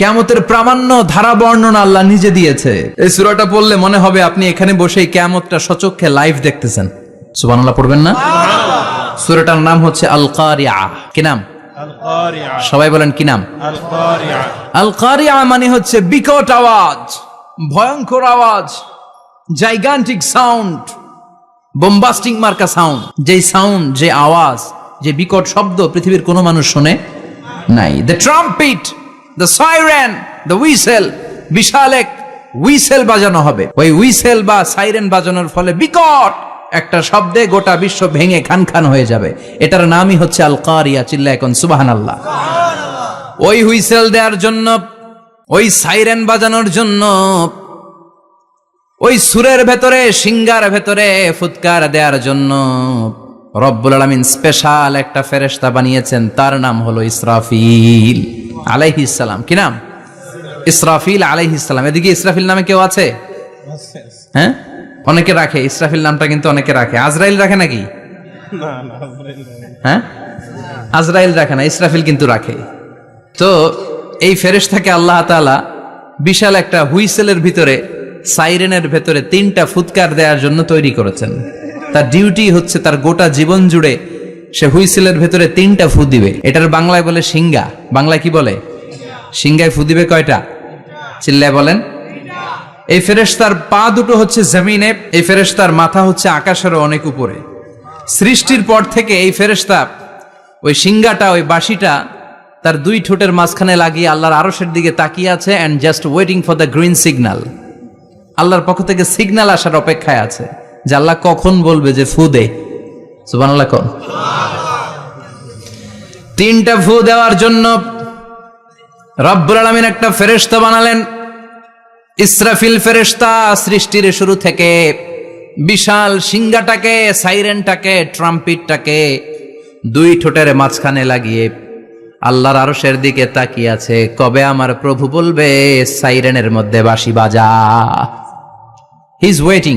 কেমতের প্রামাণ্য ধারা বর্ণনা আল্লাহ নিজে দিয়েছে। এই সুরাটা পড়লে মনে হবে আপনি এখানে বসে কেমতটা সচক্ষে লাইভ দেখতেছেন। সুবান আল্লাহ পড়বেন না? সুরাটার নাম হচ্ছে আল কারিয়া কি নাম? সবাই বলেন কি নাম? আল কারিয়া মানে হচ্ছে বিকট আওয়াজ ভয়ঙ্কর আওয়াজ জাইগান্টিক সাউন্ড বোম্বাস্টিং মার্কা সাউন্ড যে সাউন্ড যে আওয়াজ যে বিকট শব্দ পৃথিবীর কোনো মানুষ শোনে নাই। The trumpet the siren the whistle বিশাল এক উইসেল বাজানো হবে। ওই উইসেল বা সাইরেন বাজানোর ফলে বিকট একটা শব্দে গোটা বিশ্ব ভেঙে খান খান হয়ে যাবে। এটার নামই হচ্ছে আল কারিয়া চিল্লা এখন সুবাহান আল্লাহ ওই হুইসেল দেওয়ার জন্য, ওই সাইরেন বাজানোর জন্য, ওই সুরের ভেতরে, সিঙ্গার ভেতরে ফুৎকার দেওয়ার জন্য রব্বুল আলমিন স্পেশাল একটা ফেরেশতা বানিয়েছেন। তার নাম হলো ইসরাফিল। আলাইহিস সালাম। কি নাম? ইসরাফিল আলাইহিস সালাম। এদিকে ইসরাফিল নামে কেউ আছে? হ্যাঁ? অনেকে রাখে। ইসরাফিল নামটা কিন্তু অনেকে রাখে। আজরাইল রাখে নাকি। হ্যাঁ? আজরাইল রাখে না ইসরাফিল কিন্তু রাখে। তো এই ফেরেশতাকে আল্লাহ তাআলা বিশাল একটা হুইসেলের ভিতরে সাইরেনের ভেতরে তিনটা ফুৎকার দেওয়ার জন্য তৈরি করেছেন। তার ডিউটি হচ্ছে তার গোটা জীবন জুড়ে সে হুইসেলের ভেতরে তিনটা ফু দিবে। এটার বাংলায় বলে সিঙ্গা বাংলায় কি বলে? সিঙ্গায় ফু দিবে কয়টা? চিল্লায় বলেন। এই ফেরেশতার পা দুটো হচ্ছে জমিনে, এই ফেরেশতার মাথা হচ্ছে আকাশেরও অনেক উপরে। সৃষ্টির পর থেকে এই ফেরেশতা ওই সিঙ্গাটা ওই বাঁশিটা তার দুই ঠোঁটের মাঝখানে লাগিয়ে আল্লাহর আরশের দিকে তাকিয়ে আছে and just waiting for the green signal আল্লাহর পক্ষ থেকে সিগনাল আসার অপেক্ষায় আছে যে আল্লাহ কখন বলবে যে ফু দে। তিনটা ফু দেওয়ার জন্য রব্বুল আলমিন একটা ফেরেশতা বানালেন। ইসরাফিল ফেরেশতা সৃষ্টির শুরু থেকে বিশাল সিংগাটাকে সাইরেনটাকে, ট্রাম্পিটটাকে দুই ঠোঁটের মাঝখানে লাগিয়ে আল্লাহর আরশের দিকে তাকিয়ে আছে। কবে আমার প্রভু বলবে, সাইরেনের মধ্যে বাঁশি বাজা। হি ইজ ওয়েটিং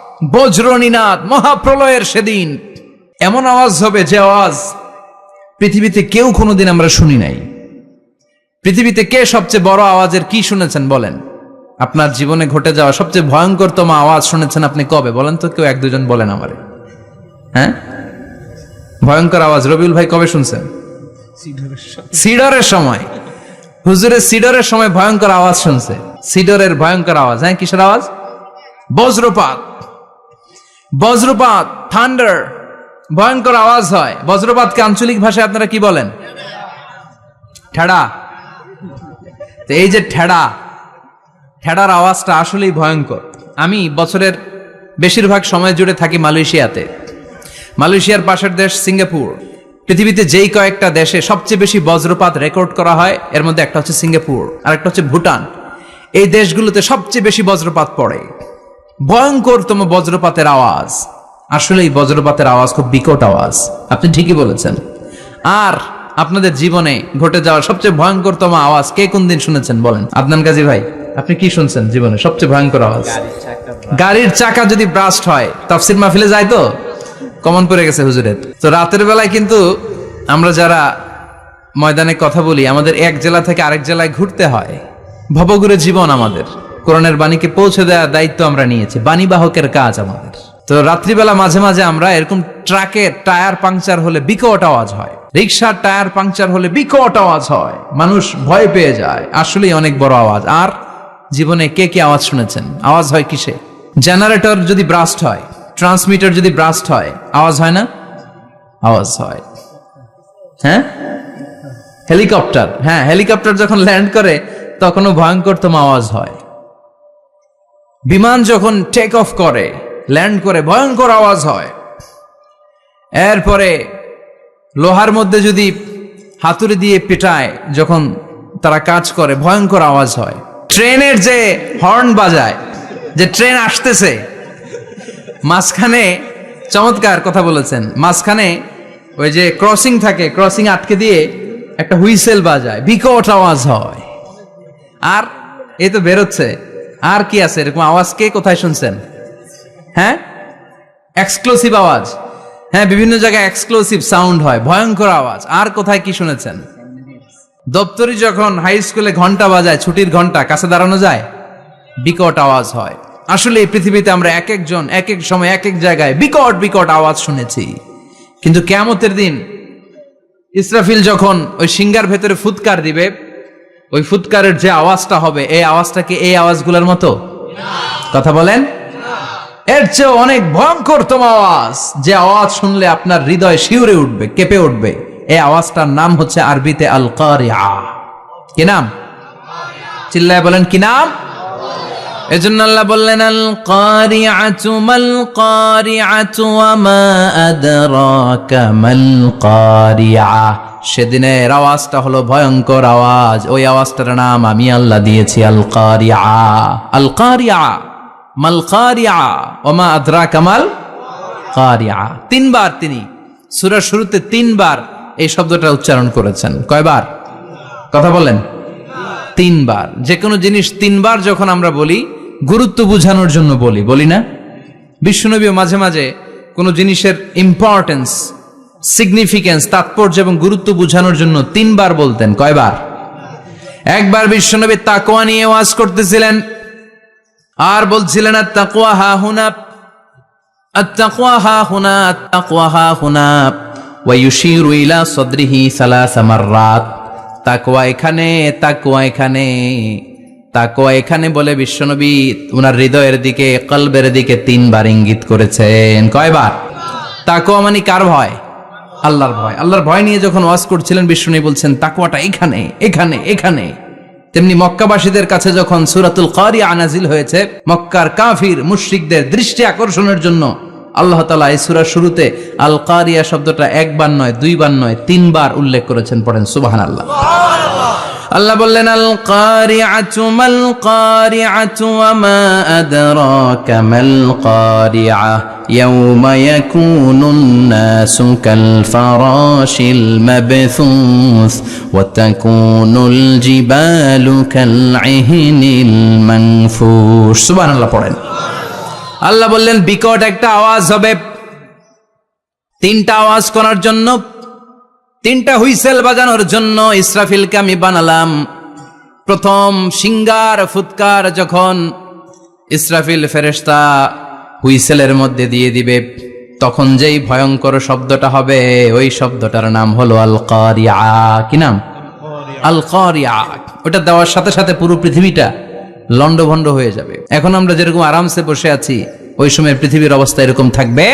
বজ্রনীনাদ, মহাপ্রলয়ের সেদিন। এমন আওয়াজ হবে যে আওয়াজ পৃথিবীতে কেউ কোনোদিন আমরা শুনি নাই। পৃথিবীতে কে সবচেয়ে বড় আওয়াজের কি শুনেছেন বলেন? আপনার জীবনে ঘটে যাওয়া সবচেয়ে ভয়ঙ্করতম আওয়াজ শুনেছেন আপনি কবে? বলেন তো কেউ এক দুজন বলেন আমারে। হ্যাঁ? ভয়ঙ্কর আওয়াজ। রবিউল ভাই কবে শুনছেন? সিডরের সময়। হুজুরের সিডরের সময় ভয়ঙ্কর আওয়াজ শুনছে। সিডরের ভয়ঙ্কর আওয়াজ। হ্যাঁ কিসের আওয়াজ? বজ্রপাত। বজ্রপাত থান্ডার ভয়ঙ্কর আওয়াজ হয়। বজ্রপাতকে আঞ্চলিক ভাষায় আপনারা কি বলেন? ঠেড়া। তো এই যে ঠেড়া, ঠেড়ার আওয়াজটা আসলেই ভয়ঙ্কর। আমি বছরের বেশিরভাগ সময় জুড়ে থাকি মালয়েশিয়াতে। মালয়েশিয়ার পাশের দেশ সিঙ্গাপুর। পৃথিবীতে যেই কয়েকটা দেশে সবচেয়ে বেশি বজ্রপাত রেকর্ড করা হয়, এর মধ্যে একটা হচ্ছে সিঙ্গাপুর আর একটা হচ্ছে ভুটান। এই দেশগুলোতে সবচেয়ে বেশি বজ্রপাত পড়ে। ভয়ঙ্করতম বজ্রপাতের আওয়াজ। আসলে এই বজ্রপাতের আওয়াজ খুব বিকট আওয়াজ। আপনি ঠিকই বলেছেন। আর আপনাদের জীবনে ঘটে যাওয়া সবচেয়ে ভয়ঙ্করতম আওয়াজ কে কোন দিন শুনেছেন বলেন? আদনান গাজী ভাই আপনি কি শুনছেন জীবনে সবচেয়ে ভয়ঙ্কর আওয়াজ? গাড়ির চাকা যদি ব্রাস্ট হয় তাফসির মাহফিলে যায় তো? কমন পড়ে গেছে হুজুরের। তো রাতের বেলায় কিন্তু আমরা যারা ময়দানে কথা বলি আমাদের এক জেলা থেকে আরেক জেলায় ঘুরতে হয়। ভবঘুরে জীবন আমাদের। কোরআনের বাণীকে পৌঁছে দেওয়ার দায়িত্ব আমরা নিয়েছি। বাণীবাহকের কাজ আমাদের। তো রাত্রিবেলা মাঝে মাঝে আমরা এরকম ট্রাকের টায়ার পাংচার হলে বিকট আওয়াজ হয়। রিক্সার টায়ার পাংচার হলে বিকট আওয়াজ হয়। মানুষ ভয় পেয়ে যায়। আসলেই অনেক বড় আওয়াজ। আর জীবনে কে কি আওয়াজ শুনেছেন? আওয়াজ হয় কিসে? জেনারেটর যদি ব্রাস্ট হয়, ট্রান্সমিটার যদি ব্রাস্ট হয়, আওয়াজ হয় না? আওয়াজ হয়। হ্যাঁ? হেলিকপ্টার। হ্যাঁ হেলিকপ্টার যখন ল্যান্ড করে, তখনও ভয়ঙ্করতম আওয়াজ হয়। বিমান যখন টেক অফ করে ল্যান্ড করে, ভয়ঙ্কর আওয়াজ হয়। এরপরে লোহার মধ্যে যদি হাতুড়ি দিয়ে পেটায়, যখন তারা কাজ করে, ভয়ঙ্কর আওয়াজ হয়। ট্রেনের যে হর্ন বাজায়, যে ট্রেন আসতেছে, মাঝখানে চমৎকার কথা বলেছেন, মাঝখানে ওই যে ক্রসিং থাকে ক্রসিং আটকে দিয়ে একটা হুইসেল বাজায়, বিকট আওয়াজ হয়। আর এ তো বেরোচ্ছে। আর কি আছে? এরকম আওয়াজ কে কোথায় শুনছেন? হ্যাঁ? এক্সক্লুসিভ আওয়াজ। হ্যাঁ বিভিন্ন জায়গায় এক্সক্লুসিভ সাউন্ড হয়। ভয়ঙ্কর আওয়াজ। আর কোথায় কি শুনেছেন? দপ্তরি যখন হাই স্কুলে ঘণ্টা বাজায়, ছুটির ঘণ্টা, কাছে দাঁড়ানো যায়, বিকট আওয়াজ হয়। আসলে এই পৃথিবীতে আমরা এক একজন, এক এক সময়, এক এক জায়গায় বিকট বিকট আওয়াজ শুনেছি। কিন্তু কেয়ামতের দিন ইসরাফিল যখন ওই সিঙ্গার ভেতরে ফুৎকার দিবে ওই ফুৎকারের যে আওয়াজটা হবে, এই আওয়াজটা কি এই আওয়াজগুলোর মতো? কথা বলেন? এর চেয়ে অনেক ভয়ঙ্করতম আওয়াজ। যে আওয়াজ শুনলে আপনার হৃদয় শিউরে উঠবে, কেঁপে উঠবে। এই আওয়াজটার নাম হচ্ছে আরবিতে আল কারিয়া কি নাম? চিল্লায় বলেন, কি নাম? এজন্য আল্লাহ বললেন আল কারিআতু মাল কারিআতু ওয়া মা আদরাকা মাল কারিআ সেদিনের আওয়াজটা হলো ভয়ঙ্কর আওয়াজ। ওই আওয়াজটার নাম আমি আল্লাহ দিয়েছি আল কারিআ আল কারিআ মাল কারিআ ওয়া মা আদরাকা মাল কারিআ তিনবার তিনি। সূরার শুরুতে তিনবার এই শব্দটা উচ্চারণ করেছেন। কয়বার? কথা বলেন। তিনবার। যে কোনো জিনিস তিনবার যখন আমরা বলি, গুরুত্ব বোঝানোর জন্য বলি। বলি না? বিশ্বনবীও মাঝে মাঝে কোনো জিনিসের ইম্পর্টেন্স সিগনিফিক্যান্স তাৎপর্য এবং গুরুত্ব বোঝানোর জন্য তিনবার বলতেন। কয়বার? একবার বিশ্বনবী তাকোয়া নিয়ে ওয়াজ করতেছিলেন। আর বলছিলেন তাকোয়া হা হুনা তাকোয়া হা হুনা তাকোয়া হা হুনা ওয়ায়ুশিরু ইলা সদরিহি সালাস মাররাত। তাকোয়া এখানে তাকোয়া এখানে তাকোয়া এখানে বলে বিশ্বনবী উনার হৃদয়ের দিকে, কলবের দিকে তিনবার ইঙ্গিত করেছেন। কয়বার? তাকোয়া মানে কার ভয়? আল্লাহর ভয়। আল্লাহর ভয় নিয়ে যখন ওয়াজ করছিলেন বিশ্বনবী বলছেন তাকুয়াটা এখানে এখানে এখানে। তেমনি মক্কাবাসীদের কাছে যখন সুরাতুল কারি আনাজিল হয়েছে, মক্কার কাফির, মুশ্রিকদের দৃষ্টি আকর্ষণের জন্য আল্লাহ তালা এই সুরার শুরুতে আল কারিয়া শব্দটা একবার নয়, দুইবার নয়, তিনবার উল্লেখ করেছেন, পড়েন সুবাহান আল্লাহ আল্লাহ বললেন, আল কারিআতু মাল কারিআতু ওয়া মা আদরাকা মাল কারিআ। ইয়াউমা ইয়াকুনুন নাসু কাল ফারাশিল মাবথুস ওয়া তাকুনুল জিবালু কাল ইহনিল মানফুস সুবহানাল্লাহ পড়েন। আল্লাহ বললেন, বিকট একটা আওয়াজ হবে। তিনটা আওয়াজ করার জন্য তিনটা হুইসেল বাজানোর জন্য ইসরাফিলকে আমি বানালাম। প্রথম সিঙ্গার, ফুৎকার যখন ইসরাফিল ফেরেশতা হুইসেলের মধ্যে দিয়ে দিবে, তখন যেই ভয়ঙ্কর শব্দটা হবে, ওই শব্দটার নাম হলো আল কারিয়া কি নাম? আল কারিয়া ওটা দেওয়ার সাথে সাথে পুরো পৃথিবীটা লন্ডভন্ড হয়ে যাবে। এখন আমরা যেরকম আরামসে বসে আছি, ওই সময় পৃথিবীর অবস্থা এরকম থাকবে।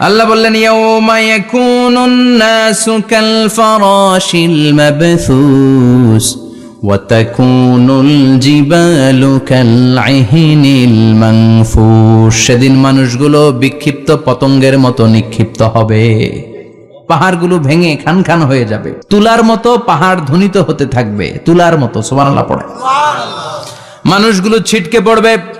আল্লাহ বললেন সেদিন মানুষগুলো বিক্ষিপ্ত পতঙ্গের মতো নিক্ষিপ্ত হবে। পাহাড়গুলো ভেঙে খান খান হয়ে যাবে। তুলার মতো পাহাড় ধ্বনিত হতে থাকবে। তুলার মতো, সুবহানাল্লাহ পড়ে। মানুষগুলো ছিটকে পড়বে।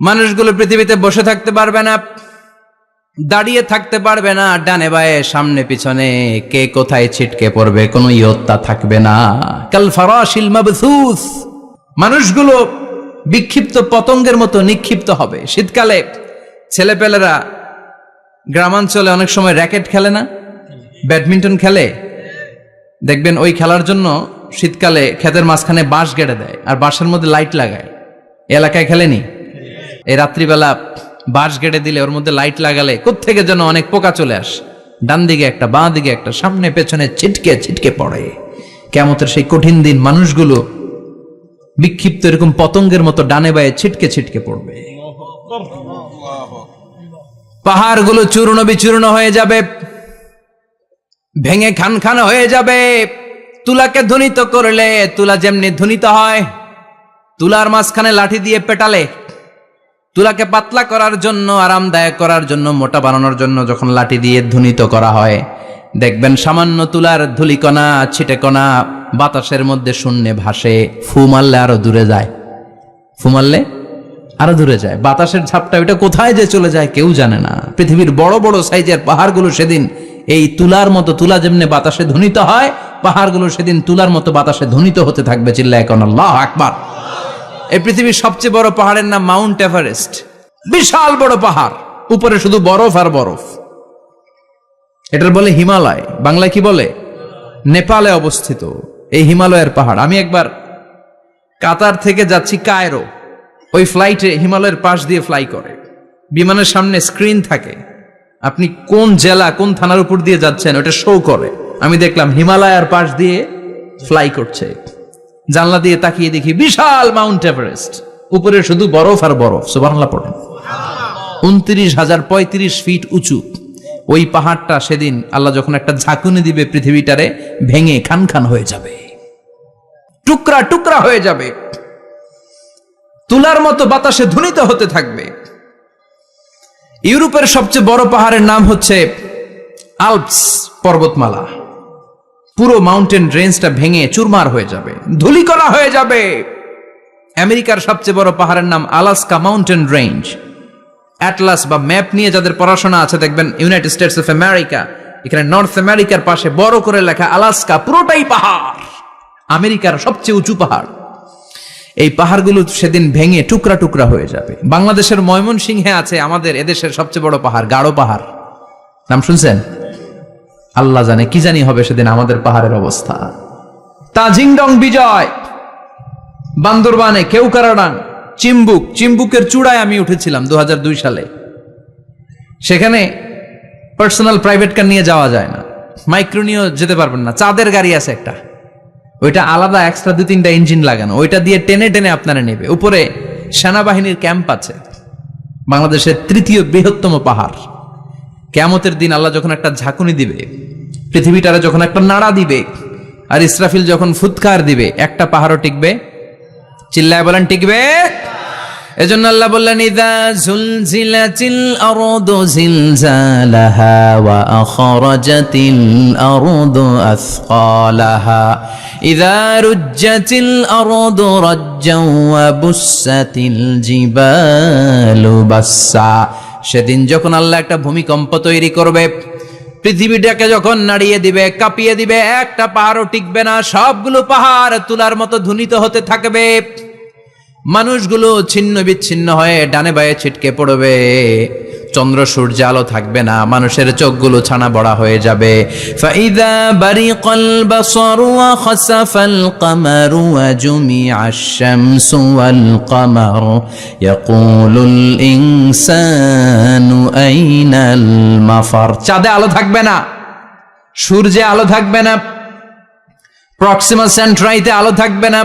মানুষগুলো পৃথিবীতে বসে থাকতে পারবে না, দাঁড়িয়ে থাকতে পারবে না, ডানে বায়ে, সামনে পিছনে, কে কোথায় ছিটকে পড়বে, কোনো ইয়ত্তা থাকবে না। কাল ফারাশিল মানুষগুলো বিক্ষিপ্ত পতঙ্গের মতো নিক্ষিপ্ত হবে। শীতকালে ছেলেপেলেরা গ্রামাঞ্চলে অনেক সময় র্যাকেট খেলে না? ব্যাডমিন্টন খেলে? দেখবেন ওই খেলার জন্য শীতকালে ক্ষেতের মাঝখানে বাঁশ গেড়ে দেয়, আর বাঁশের মধ্যে লাইট লাগায়। এলাকায় খেলেনি? এই রাত্রিবেলা বাঁশ গেড়ে দিলে ওর মধ্যে লাইট লাগালে কোত্থেকে যেন অনেক পোকা চলে আসে। ডান দিকে একটা, বাঁ দিকে একটা, সামনে পেছনে ছিটকে ছিটকে পড়ে। কেমতের সেই কঠিন দিন মানুষগুলো বিক্ষিপ্ত এরকম পতঙ্গের মতো ডানে বায়ে ছিটকে ছিটকে পড়বে। পাহাড়গুলো চূর্ণ বিচূর্ণ হয়ে যাবে, ভেঙে খান খান হয়ে যাবে। তুলাকে ধ্বনিত করলে, তুলা যেমনি ধ্বনিত হয়, তুলার মাঝখানে লাঠি দিয়ে পেটালে তুলাকে পাতলা করার জন্য, আরামদায়ক করার জন্য, মোটা বানানোর জন্য যখন লাঠি দিয়ে ধ্বনিত করা হয়, দেখবেন সামান্য তুলার ধুলিকণা, ছিটেকণা বাতাসের মধ্যে শূন্যে ভাসে, ফু মারলে আরও দূরে যায়। ফু মারলে আরও দূরে যায়। বাতাসের ঝাপটা ওইটা কোথায় যে চলে যায় কেউ জানে না। পৃথিবীর বড় বড় সাইজের পাহাড়গুলো সেদিন এই তুলার মতো, তুলা যেমনি বাতাসে ধ্বনিত হয়, পাহাড়গুলো সেদিন তুলার মতো বাতাসে ধ্বনিত হতে থাকবে চিল্লা এখন আল্লাহ আকবার। এই পৃথিবীর সবচেয়ে বড় পাহাড়ের নাম মাউন্ট এভারেস্ট। বিশাল বড় পাহাড়। উপরে শুধু বরফ আর বরফ। এটার বলে হিমালয়। বাংলায় কি বলে? নেপালে অবস্থিত। এই হিমালয়ের পাহাড়। আমি একবার কাতার থেকে যাচ্ছি কায়রো। ওই ফ্লাইটে হিমালয়ের পাশ দিয়ে ফ্লাই করে। বিমানের সামনে স্ক্রিন থাকে। আপনি কোন জেলা, কোন থানার উপর দিয়ে যাচ্ছেন, ওটা শো করে। আমি দেখলাম হিমালয়ের পাশ দিয়ে ফ্লাই করছে। জানলা দিয়ে তাকিয়ে দেখি বিশাল মাউন্ট এভারেস্ট। উপরে শুধু বরফ আর বরফ সুবাংলা পড়েন। উনত্রিশ হাজার পঁয়ত্রিশ ফিট উঁচু। ওই পাহাড়টা সেদিন আল্লাহ যখন একটা ঝাঁকুনি দিবে পৃথিবীটারে, ভেঙে খান খান হয়ে যাবে। টুকরা টুকরা হয়ে যাবে। তুলার মতো বাতাসে ধ্বনিত হতে থাকবে। ইউরোপের সবচেয়ে বড় পাহাড়ের নাম হচ্ছে আলপস পর্বতমালা। পুরো মাউন্টেন রেঞ্জটা ভেঙে চুরমার হয়ে যাবে, ধুলিকণা হয়ে যাবে। আমেরিকার সবচেয়ে বড় পাহাড়ের নাম আলাস্কা মাউন্টেন রেঞ্জ অ্যাটলাস বা ম্যাপ নিয়ে যাদের পড়াশোনা আছে, দেখবেন ইউনাইটেড স্টেটস অফ আমেরিকা এখানে নর্থ আমেরিকার পাশে বড় করে লেখা আলাস্কা পুরোটাই পাহাড়, আমেরিকার সবচেয়ে উঁচু পাহাড়। এই পাহাড়গুলো সেদিন ভেঙে টুকরা টুকরা হয়ে যাবে। বাংলাদেশের ময়মনসিংহে আছে আমাদের এদেশের সবচেয়ে বড় পাহাড়, গাঢ় পাহাড়। নাম শুনছেন? আল্লাহ জানে কি জানি হবে সেদিন আমাদের পাহাড়ের অবস্থা। তাজিংডং বিজয়। বান্দরবানে কেউকারাডাং চিম্বুক। চিম্বুকের চূড়ায় আমি উঠেছিলাম দুহাজার দুই সালে। সেখানে পার্সোনাল প্রাইভেট কার নিয়ে যাওয়া যায় না। মাইক্রো নিয়েও যেতে পারবেন না। চাঁদের গাড়ি আছে একটা। ওইটা আলাদা এক্সট্রা দু তিনটা ইঞ্জিন লাগানো। ওইটা দিয়ে টেনে টেনে আপনারা নেবে। উপরে সেনাবাহিনীর ক্যাম্প আছে। বাংলাদেশের তৃতীয় বৃহত্তম পাহাড়। কেয়ামতের দিন আল্লাহ যখন একটা ঝাঁকুনি দিবে, পৃথিবীটারে যখন একটা নাড়া দিবে, আর ইসরাফিল যখন ফুৎকার দিবে, একটা পাহাড়ও টিকবে, চিল্লায় বলেন টিকবে। এজন্য আল্লাহ বললেন, ইদা জুলজিলাতিল আরদু জিলজালাহা ওয়া আখরাজাতিল আরদু আসকালাহা। ইদা রুজ্জাতিল আরদু রাজ্জাও ওয়া বুসাতিল জিবালু বাসসা। সেদিন যখন আল্লাহ একটা ভূমিকম্প তৈরি করবে, পৃথিবীটাকে যখন নাড়িয়ে দিবে, কাঁপিয়ে দিবে, একটা পাহাড়ও টিকবে না, সবগুলো পাহাড় তুলার মতো ধুনিত হতে থাকবে। মানুষগুলো ছিন্ন বিচ্ছিন্ন হয়ে ডানে বায়ে ছিটকে পড়বে। চন্দ্র সূর্য আলো থাকবে না, মানুষের চোখগুলো ছানা বড়া হয়ে যাবে। আইনাল মাফার। চাঁদে আলো থাকবে না, সূর্যে আলো থাকবে না প্রক্সিমা সেন্ট্রাইতে আলো থাকবে না।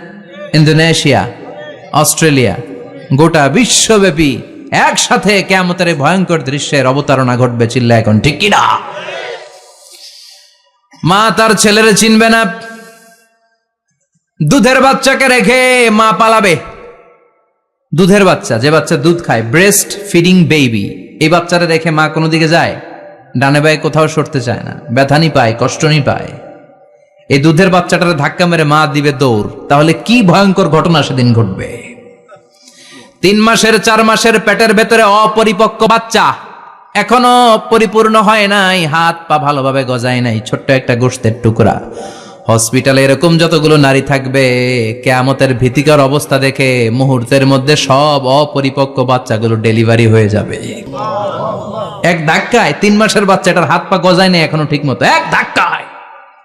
ইন্দোনেশিয়া, অস্ট্রেলিয়া, গোটা বিশ্বব্যাপী একসাথে কেমতের ভয়ঙ্কর দৃশ্যের অবতারণা ঘটবে চিল্লা এখন, ঠিক কিনা মা তার ছেলেরে চিনবে না, দুধের বাচ্চাকে রেখে মা পালাবে। দুধের বাচ্চা, যে বাচ্চা দুধ খায় ব্রেস্ট ফিডিং বেবি এই বাচ্চারা রেখে মা কোনো দিকে যায়? ডানে বায়ে কোথাও সরতে চায় না ব্যথানি পায় কষ্টনি পায় এই দুধের বাচ্চাটার ধাক্কা মেরে মা দিবে দৌড়। তাহলে কি ভয়ঙ্কর ঘটনা সেদিন ঘটবে? তিন মাসের, চার মাসের পেটের ভেতরে অপরিপক্ক বাচ্চা এখনও পরিপূর্ণ হয় নাই, হাত পা ভালোভাবে গজায় নাই, ছোট্ট একটা গোষ্ঠের টুকরা। হসপিটালে এরকম যতগুলো নারী থাকবে, কেয়ামতের ভীতিকর অবস্থা দেখে মুহূর্তের মধ্যে সব অপরিপক্ক বাচ্চাগুলো ডেলিভারি হয়ে যাবে। এক ধাক্কায় তিন মাসের বাচ্চাটার হাত পা গজায় নাই এখনও ঠিক মতো এক ধাক্কায়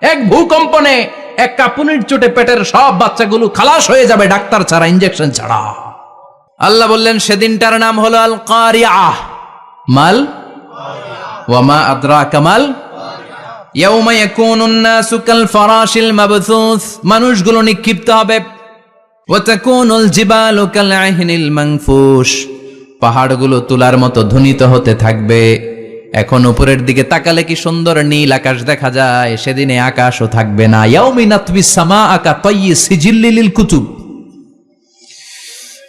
এক ভূকম্পনে এক কাপুনির চোটে পেটের সব বাচ্চাগুলো খালাস হয়ে যাবে ডাক্তার ছাড়া ইঞ্জেকশন ছাড়া। আল্লাহ বললেন, সেদিনটার নাম হলো আল কারিয়া মাল? ওয়ামা আদ্রা কামাল মানুষগুলো নিক্ষিপ্ত হবে। পাহাড়গুলো তুলার মতো ধ্বনিত হতে থাকবে। এখন উপরের দিকে তাকালে কি সুন্দর নীল আকাশ দেখা যায়? সেদিনে আকাশও থাকবে না। সামা আকা তাইয়ি সিজিল্লিল কুতুব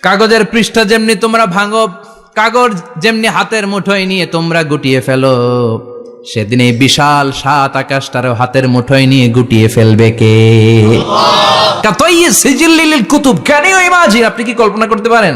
কাগজের পৃষ্ঠা যেমনি তোমরা ভাঙো কাগজ যেমনি হাতের মুঠোয় নিয়ে তোমরা গুটিয়ে ফেলো সেদিন এই বিশাল সাত আকাশটারও হাতের মুঠোয় নিয়ে গুটিয়ে ফেলবে কে? কাতাইয়ে সিজিল্লিল কুতুব ক্যান ইউ ইমাজিন আপনি কি কল্পনা করতে পারেন?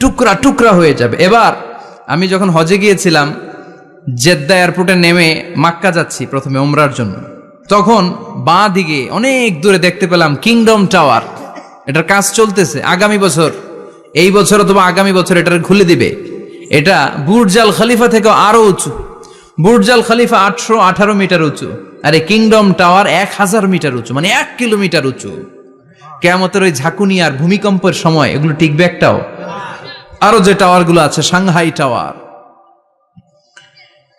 টুকরা টুকরা হয়ে যাবে। এবার আমি যখন হজে গিয়েছিলাম, জেদ্দা এয়ারপোর্টে নেমে মাক্কা যাচ্ছি প্রথমে ওমরার জন্য। তখন বাঁ দিকে অনেক দূরে দেখতে পেলাম কিংডম টাওয়ার এটার কাজ চলতেছে। আগামী বছর, এই বছর অথবা আগামী বছর এটার খুলে দিবে। এটা বুর্জাল খলিফা থেকে আরও উঁচু। বুর্জাল খালিফা আটশো আঠারো মিটার উঁচু। আর কিংডম টাওয়ার এক হাজার মিটার উঁচু মানে এক কিলোমিটার উঁচু। কেয়ামতের ওই ঝাঁকুনি আর ভূমিকম্পের সময়, এগুলো টিকবে একটাও। আরও যে টাওয়ারগুলো আছে Shanghai tower.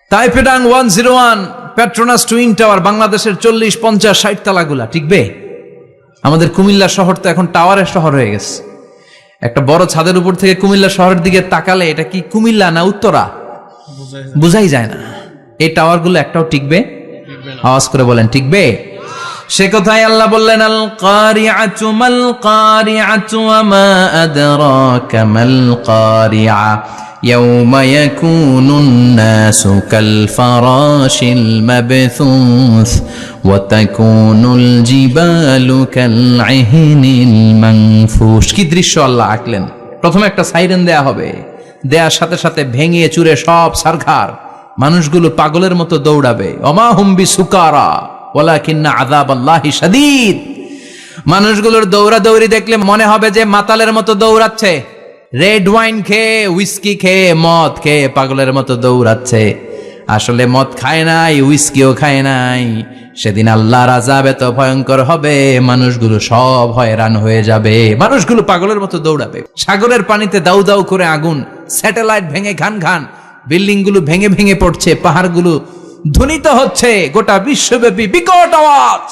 তাইপেডাং one zero one Petronas twin tower বাংলাদেশের চল্লিশ পঞ্চাশ ষাট তালাগুলা টিকবে আমাদের কুমিল্লা শহর তো এখন টাওয়ারের শহর হয়ে গেছে। একটা বড় ছাদের উপর থেকে কুমিল্লা শহরের দিকে তাকালে এটা কি কুমিল্লা না উত্তরা? বুঝাই যায় না। এই টাওয়ারগুলো একটাও টিকবে? আওয়াজ করে বলেন টিকবে? সে কথাই আল্লাহ বললেন আল কারিআতু মাল কারিআতু ওয়া মা আদরাকা মাল কারিআ يوم يكون الناس كالفراش المبثوث وتكون الجبال كالعهن المنفوش কি দৃশ্য আল্লাহ আঁকলেন প্রথমে একটা সাইরেন দেয়া হবে দেয়ার সাথে সাথে ভেঙে চুরে সব সারখার মানুষগুলো পাগলের মতো দৌড়াবে অমা হুম্বি সুকারা ওলা কিন্না আদাব আল্লাহি মানুষগুলোর দৌড়াদৌড়ি দেখলে মনে হবে যে মাতালের মতো দৌড়াচ্ছে। রেড ওয়াইন খেয়ে উইস্কি খেয়ে, মদ খেয়ে পাগলের মতো দৌড়াচ্ছে। আসলে মদ খায় নাই উইস্কিও খায় নাই। সেদিন আল্লাহর আজাব এত ভয়ঙ্কর হবে, মানুষগুলো সব হয়রান হয়ে যাবে। মানুষগুলো পাগলের মতো দৌড়াবে। সাগরের পানিতে দাউ দাউ করে আগুন, স্যাটেলাইট ভেঙে খান খান বিল্ডিংগুলো ভেঙে ভেঙে পড়ছে, পাহাড়গুলো ধ্বনিত হচ্ছে গোটা বিশ্বব্যাপী বিকট আওয়াজ।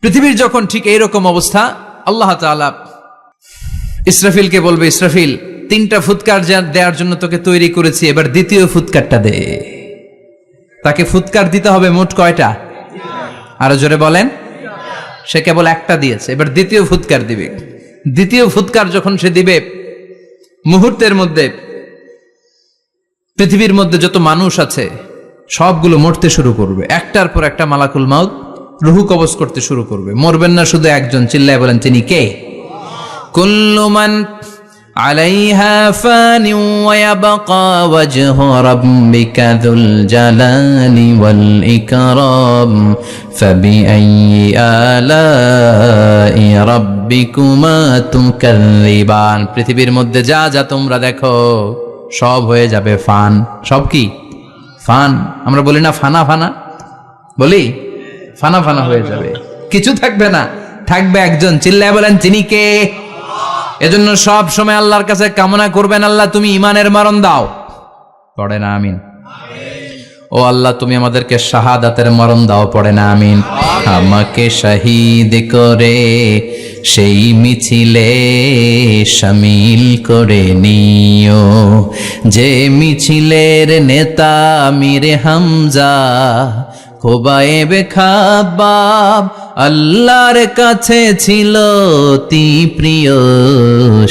পৃথিবীর যখন ঠিক এইরকম অবস্থা, আল্লাহ তাআলা ইসরাফিলকে বলবে, ইসরাফিল, তিনটা ফুৎকার দেওয়ার জন্য তোকে তৈরি করেছি, এবার দ্বিতীয় ফুৎকারটা দে। তাকে ফুৎকার দিতে হবে মোট কয়টা? আরও জোরে বলেন। সে কেবল একটা দিয়েছে, এবার দ্বিতীয় ফুৎকার দিবে। দ্বিতীয় ফুৎকার যখন সে দিবে, মুহূর্তের মধ্যে, পৃথিবীর মধ্যে যত মানুষ আছে সবগুলো মরতে শুরু করবে। একটার পর একটা মালাকুল মাউদ রুহু কবজ করতে শুরু করবে। মরবেন না শুধু একজন, চিল্লায় বলেন, তিনি কে? কুল্লুমান আলাইহা ফানি ওয়াবকা ওয়াজহু রাব্বিকা যুল জালালি ওয়াল ইকরাম। ফাবিআইয়ি আলাই রাব্বিকুমা তুকাল্লিবান পৃথিবীর মধ্যে যা যা তোমরা দেখো, সব হয়ে যাবে ফান। সব কি? ফান। আমরা বলি, না, ফানা ফানা। বলি, ফানা ফানা হয়ে যাবে। কিছু থাকবে না। থাকবে একজন। চিল্লায় বলেন তিনি কে? এজন্য সব সময় আল্লাহর কাছে কামনা করবেন, আল্লাহ, তুমি ইমানের মরণ দাও। পড়ে না, আমিন। ও আল্লাহ, তুমি আমাদেরকে শাহাদাতের মরণ দাও, পড়ে না, আমিন। আমাকে শহীদ করে, সেই মিছিলে সামিল করে নিও। যে মিছিলের নেতা মিরে হামজা খোবায়েবে খাবাব আল্লাহর কাছে ছিল অতি প্রিয়।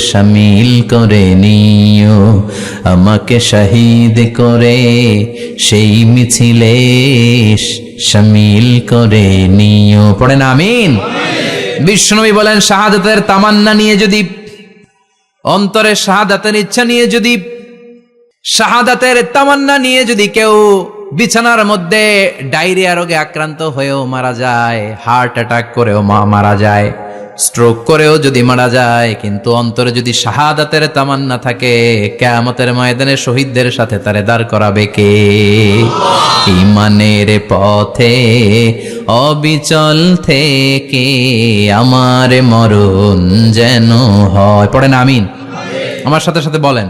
শামিল করে নিও, আমাকে শহীদ করে সেই মিছিলে শামিল করে নিও। পড়েন আমিন। বিষ্ণুবী বলেন, শাহাদাতের তামান্না নিয়ে যদি, অন্তরে শাহাদাতের ইচ্ছা নিয়ে যদি, শাহাদাতের তামান্না নিয়ে যদি কেউ বিছানার মধ্যে ডায়রিয়া রোগে আক্রান্ত হয়েও মারা যায়, হার্ট অ্যাটাক করেও মা মারা যায়, স্ট্রোক করেও যদি মারা যায়, কিন্তু অন্তরে যদি শাহাদাতের তামান্না থাকে, কেয়ামতের ময়দানে শহীদদের সাথে তারে দাঁড় করাবে কে? ইমানের পথে, অবিচল থেকে আমার মরণ যেন হয়। পড়েন আমিন। আমার সাথে সাথে বলেন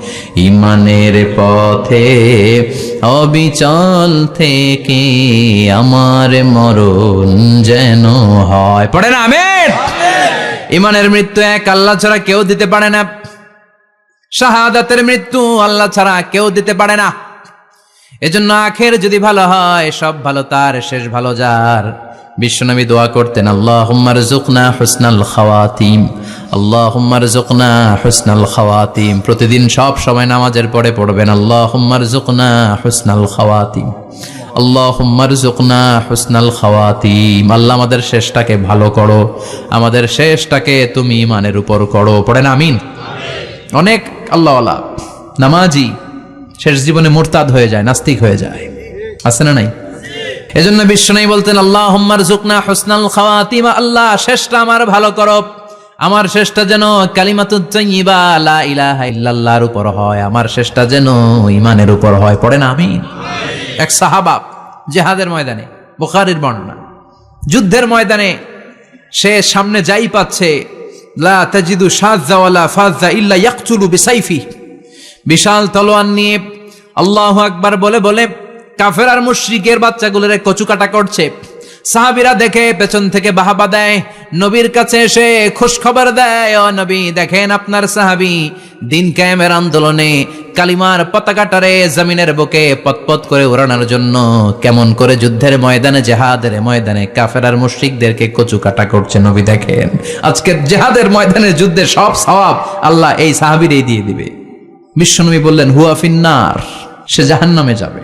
ইমানের পথে অবিচল থেকে আমার মরণ যেন হয়। পড়ে না আমের ইমানের মৃত্যু এক, আল্লাহ ছাড়া কেউ দিতে পারে না। শাহাদাতের মৃত্যু আল্লাহ ছাড়া কেউ দিতে পারে না। এজন্য আখের যদি ভালো হয়, সব ভালো তার, শেষ ভালো যার। বিশ্বনবী দোয়া করতেন আল্লাহ হুম্মার জুকনা হুসনাল খাওয়াতিম আল্লাহ হুম্মার জুকনা হুসনাল খাওয়াতিম। প্রতিদিন সব সময় নামাজের পরে পড়বেন আল্লাহ হুম্মার জুকনা হুসনাল খাওয়াতিম আল্লাহ হুম্মার জুকনা হুসনাল খাওয়াতিম। আল্লাহ আমাদের শেষটাকে ভালো করো আমাদের শেষটাকে তুমি ইমানের উপর করো। পড়েন আমিন। অনেক আল্লাহ নামাজি শেষ জীবনে মোরতাদ হয়ে যায় নাস্তিক হয়ে যায়। আছে না নাই? এজন্য নাই বলতেন আল্লাহ হম্মার জুকনা হোসনাল খাওয়াতিমা, আল্লাহ শেষটা আমার ভালো করো। আমার শেষটা যেন কালিমাতুজ্জাইবা লা উপর হয়। আমার শেষটা যেন ইমানের উপর হয়। পড়ে না আমি এক সাহাবা জেহাদের ময়দানে, বুখারীর বর্ণনা, যুদ্ধের ময়দানে সে সামনে যাই পাচ্ছে, লা বিশাল তলোয়ার নিয়ে আল্লাহ আকবার বলে বলে কাফের আর মুশরিকের কচু কাটা করছে। সাহাবিরা দেখে পেছন থেকে বাহাবা দেয়, নবীর কাছে এসে খোঁজ খবর দেয়, ও নবী, দেখেন আপনার সাহাবি দিন ক্যামের আন্দোলনে কালিমার পতাকাটারে জমিনের বুকে পতপত করে উড়ানোর জন্য কেমন করে যুদ্ধের ময়দানে, জেহাদের ময়দানে কাফের আর মুশরিকদেরকে কচু কাটা করছে। নবী দেখেন আজকে জেহাদের ময়দানে যুদ্ধের সব সওয়াব আল্লাহ এই সাহাবিরেই দিয়ে দিবে। বিশ্বনবী বললেন, হুয়া ফিন্নার, সে জাহান্নামে যাবে।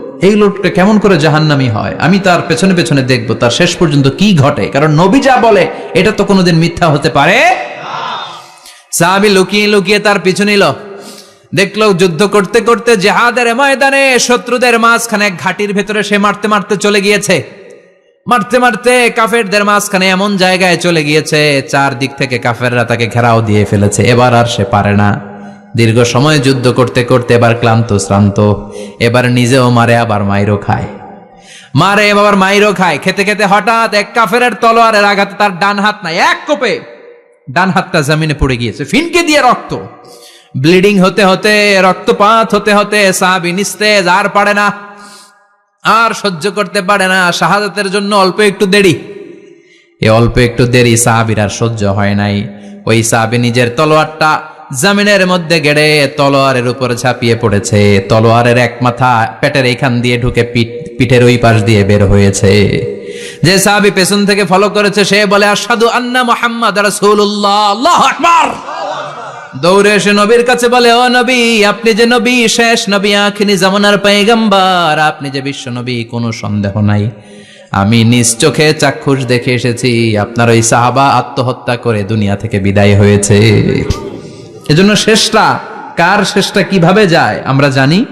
এই লোকটা কেমন করে জাহান্নামি হয়? আমি তার পেছনে পেছনে দেখব। তার শেষ পর্যন্ত কি ঘটে? কারণ নবী যা বলে, এটা তো কোনোদিন মিথ্যা হতে পারে? সাহাবি লুকিয়ে লুকিয়ে তার পিছু নিল। দেখল যুদ্ধ করতে করতে জেহাদের ময়দানে শত্রুদের মাঝখানে ঘাটির ভেতরে সে মারতে মারতে চলে গিয়েছে। মারতে মারতে কাফেরদের মাঝখানে এমন জায়গায় চলে গিয়েছে, চারদিক থেকে কাফেররা তাকে ঘেরাও দিয়ে ফেলেছে। এবার আর সে পারে না। দীর্ঘ সময় যুদ্ধ করতে করতে এবার ক্লান্ত, শ্রান্ত। এবার নিজেও মারে, আবার মাইরও খায়। মারে, আবার মাইরও খায়। খেতে খেতে হঠাৎ এক কাফেরের তলোয়ারের আঘাতে তার ডান হাত নাই, এক কোপে ডান হাতটা জমিনে পড়ে গিয়েছে। ফিনকে দিয়ে রক্ত। ব্লিডিং হতে হতে, রক্তপাত হতে হতে সাহাবি নিস্তেজ, আর পারে না। আর সহ্য করতে পারে না। শাহাদাতের জন্য অল্প একটু দেরি। এ অল্প একটু দেরি সাহাবির আর সহ্য হয় নাই। ওই সাহাবি নিজের তলোয়ারটা জামিনের মধ্যে গেড়ে তলোয়ারের উপর ঝাঁপিয়ে পড়েছে। তলোয়ারের এক মাথা পেটের এইখান দিয়ে ঢুকে পিঠ, পিঠের ওই পাশ দিয়ে বের হয়েছে। যে সাহাবি পেছন থেকে ফলো করেছে, সে বলে আসাদু আন্না মোহাম্মদ রাসূলুল্লাহ দৌড়ে এসে নবীর কাছে বলে, ও নবী, আপনি যে নবী শেষ, নবী আখিনি জামানার পেগম্বর আপনি যে বিশ্ব নবী, কোনো সন্দেহ নাই। আমি নিজ চোখে চাক্ষুষ দেখে এসেছি, আপনার ওই সাহাবা আত্মহত্যা করে দুনিয়া থেকে বিদায় হয়েছে। এজন্য শেষটা, কার শেষটা কীভাবে যায়, আমরা জানি।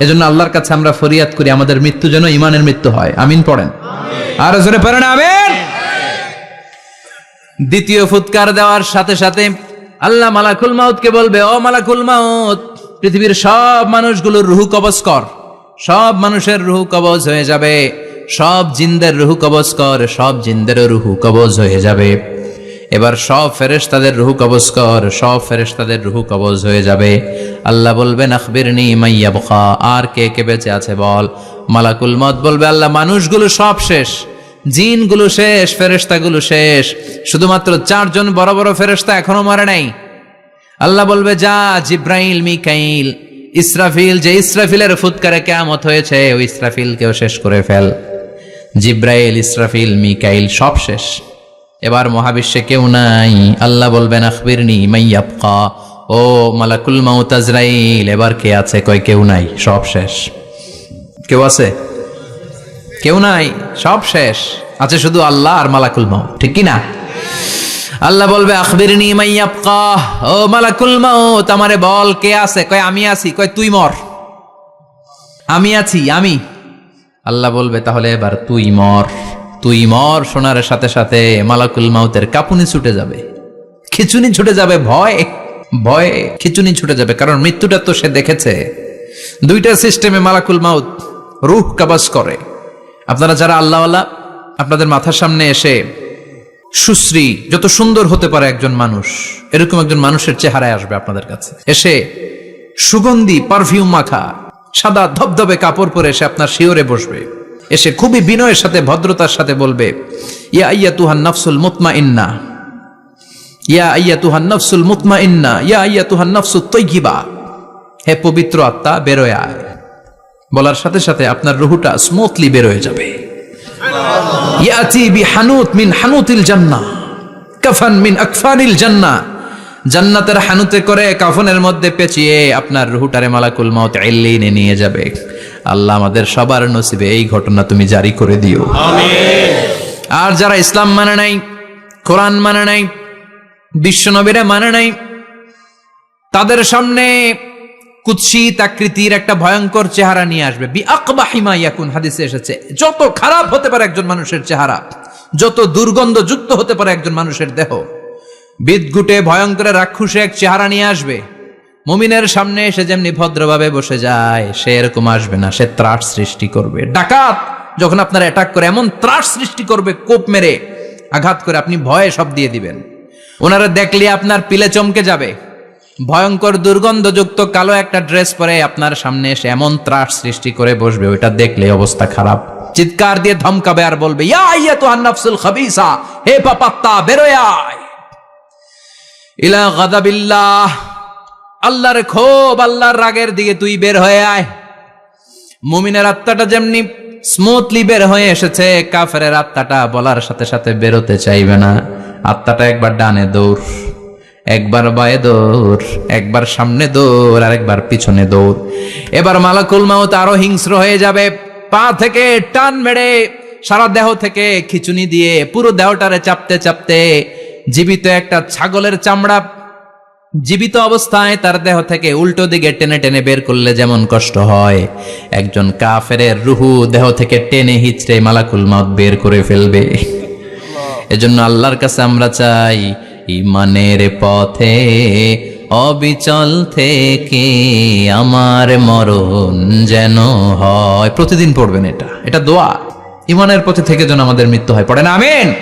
এজন্য আল্লাহর কাছে আমরা ফরিয়াদ করি, আমাদের মৃত্যু যেন ইমানের মৃত্যু হয়। আমিন পড়েন। আর জোরে পড়েন, আমিন। দ্বিতীয় ফুৎকার দেওয়ার সাথে সাথে আল্লাহ মালাকুল মাউতকে বলবে, ও মালাকুল মাউত, পৃথিবীর সব মানুষগুলোর রুহু কবজ কর। সব মানুষের রুহু কবজ হয়ে যাবে। সব জিনদের রুহু কবজ কর, সব জিনদেরও রুহু কবজ হয়ে যাবে। এবার সব ফেরেশতাদের রুহু কবজ কর, সব ফেরেশতাদের রুহু কবজ হয়ে যাবে। আল্লাহ বলবেন, আখবিরনি মাইয়া বখা আর কে কে বেঁচে আছে বল। মালাকুল মত বলবে, আল্লাহ, মানুষগুলো সব শেষ, জিনগুলো শেষ, ফেরেশতাগুলো শেষ। শুধুমাত্র চারজন বড় বড় ফেরেশতা এখনও মারে নাই। আল্লাহ বলবে, যা জিব্রাইল, মিকাইল, ইসরাফিল, যে ইসরাফিলের ফুৎকারে কেমত হয়েছে, ওই ইসরাফিলকেও শেষ করে ফেল। জিব্রাইল, ইসরাফিল, মিকাইল সব শেষ। এবার মহাবিশ্বে কেউ নাই। আল্লাহ বলবেন, আখবিরনি মাইয়াবকা ও মালাকুল মাউত আজরাইল, এবার কে আছে? কয়, কেউ নাই। সব শেষ। কেউ আছে? কেউ নাই? সব শেষ। আছে শুধু আল্লাহ আর মালাকুল মাউত, ঠিক কি না? আল্লাহ বলবে, আখবিরনি মাইয়াবকা ও মালাকুল মাউত, আমারে বল, কে আছে? কয়, আমি আছি। কয়, তুই মর। আমি আছি। আমি? আল্লাহ বলবে, তাহলে এবার তুই মর। তুই মর শোনার সাথে সাথে মালাকুল মাউতের কাপুনি ছুটে যাবে। খিচুনি ছুটে যাবে ভয়, ভয়ে খিচুনি ছুটে যাবে, কারণ মৃত্যুটা তো সে দেখেছে। দুইটা সিস্টেমে মালাকুল মাউত রুহ কাবাজ করে। আপনারা যারা আল্লাহওয়ালা, আপনাদের মাথার সামনে এসে সুশ্রী, যত সুন্দর হতে পারে একজন মানুষ, এরকম একজন মানুষের চেহারায় আসবে আপনাদের কাছে। এসে সুগন্ধি, পারফিউম মাখা, সাদা ধবধবে কাপড় পরে এসে আপনার শিওরে বসবে। এসে খুবই বিনয়ের সাথে, ভদ্রতার সাথে বলবে, ইয়া আইয়া তুহান নফসুল মুতমা ইন্না ইয়া আইয়া তুহান নফসুল মুতমা ইন্না ইয়া আইয়া তুহান নফসুল তৈগিবা হে পবিত্র আত্মা, বেরোয় আয়। বলার সাথে সাথে আপনার রুহুটা স্মুথলি বেরোয় যাবে। ইয়াতি বি মিন হানুতিল জান্নাহ, কাফান মিন আকফানিল জান্নাহ। জান্নাতের হানুতে করে কাফনের মধ্যে পেঁচিয়ে আপনার রুহুটারে মালাকুল মত এল্লিনে নিয়ে যাবে। আল্লাহ আমাদের সবার নসিবে এই ঘটনা তুমি জারি করে দিও। আর যারা ইসলাম মানে নাই, কোরআন মানে নাই, বিশ্বনবীরা মানে নাই, তাদের সামনে কুৎসিত আকৃতির একটা ভয়ঙ্কর চেহারা নিয়ে আসবে। বি আকবাহিমা ইয়াকুন, হাদিসে এসেছে, যত খারাপ হতে পারে একজন মানুষের চেহারা, যত দুর্গন্ধযুক্ত হতে পারে একজন মানুষের দেহ বিদগুটে ভয়ঙ্কর, রাক্ষুসে এক চেহারা নিয়ে আসবে। মুমিনের সামনে এসে যেমনি ভদ্রভাবে বসে যায়, সে এরকম আসবে না, সে ত্রাস সৃষ্টি করবে। ডাকাত যখন আপনার অ্যাটাক করে, এমন ত্রাস সৃষ্টি করবে, কোপ মেরে আঘাত করে আপনি ভয়ে সব দিয়ে দিবেন। ওনারা দেখলে আপনার পিলে চমকে যাবে। ভয়ঙ্কর দুর্গন্ধযুক্ত কালো একটা ড্রেস পরে আপনার সামনে এসে এমন ত্রাস সৃষ্টি করে বসবে, ওইটা দেখলে অবস্থা খারাপ। চিৎকার দিয়ে ধমকাবে আর বলবে, ইয়া আন্নাফসুল হে পাপাত্তা, বেরোয় ইলা গাদাবিল্লাহ। আল্লাহর ক্ষোভ আল্লাহর রাগের দিকে তুই বের হয়ে আয়। মুমিনের আত্মাটা যেমনি স্মুথলি বের হয়ে এসেছে কাফের আত্মাটা বলার সাথে সাথে বেরোতে চাইবে না। আত্মাটা একবার ডানে দৌড়, একবার বায়ে দৌড়, একবার সামনে দৌড় আর একবার পিছনে দৌড়। এবার মালাকুল মাউত আরও হিংস্র হয়ে যাবে, পা থেকে টান মেরে সারা দেহ থেকে খিচুনি দিয়ে পুরো দেহটারে চাপতে চাপতে জীবিত একটা ছাগলের চামড়া জীবিত অবস্থায় তার দেহ থেকে উল্টো দিকে টেনে টেনে বের করলে যেমন কষ্ট হয়। একজন কাফেরের রুহু দেহ থেকে টেনে হিচড়ে মালাকুল মাউত বের করে ফেলবে। এজন্য আল্লাহর কাছে আমরা চাই, ইমানের পথে, অবিচল থেকে আমার মরণ যেন হয়। প্রতিদিন পড়বেন এটা। এটা দোয়া। ইমানের পথে থেকে যেন আমাদের মৃত্যু হয়। পড়েন আমিন?